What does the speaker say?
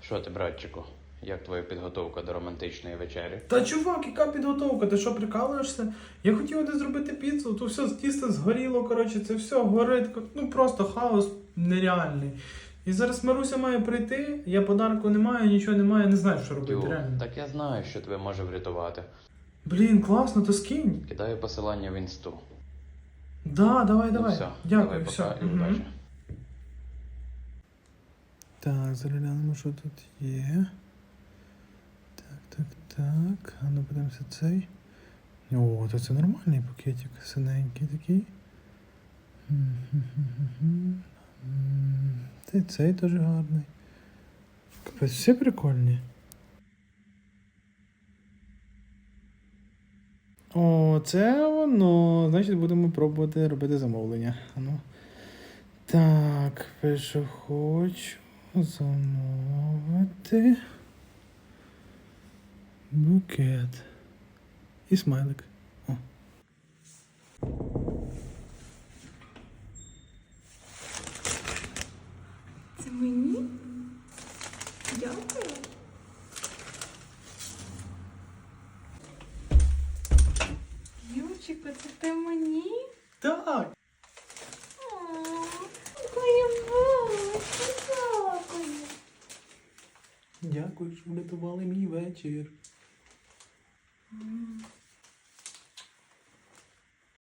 Що ти, братчику? Як твоя підготовка до романтичної вечері? Та чувак, яка підготовка? Ти що прикалуєшся? Я хотів десь зробити піцу, то все з тіста згоріло, коротше, це все горить. Ну просто хаос нереальний. І зараз Маруся має прийти, я подарку не маю, нічого немає, не знаю, що робити. Тю, реально. так я знаю, що тебе може врятувати. Блін, класно, то скинь. Кидаю посилання в інсту. Да, давай, Ну, давай. все, Дякую, давай, все. пока і удачі. Так, заглянемо, що тут є. Так, так, так. А ну подивимося цей. О, то це нормальний пакетик, синенький такий. Та й цей теж гарний. Капець, всі прикольні. О, це воно. Значить, будемо пробувати робити замовлення. Ну. Так, пишу, хочу замовити букет. І смайлик. О. Це мені? Дякую. Юрчику, це ти мені? Так. дякую, що врятували мій вечір.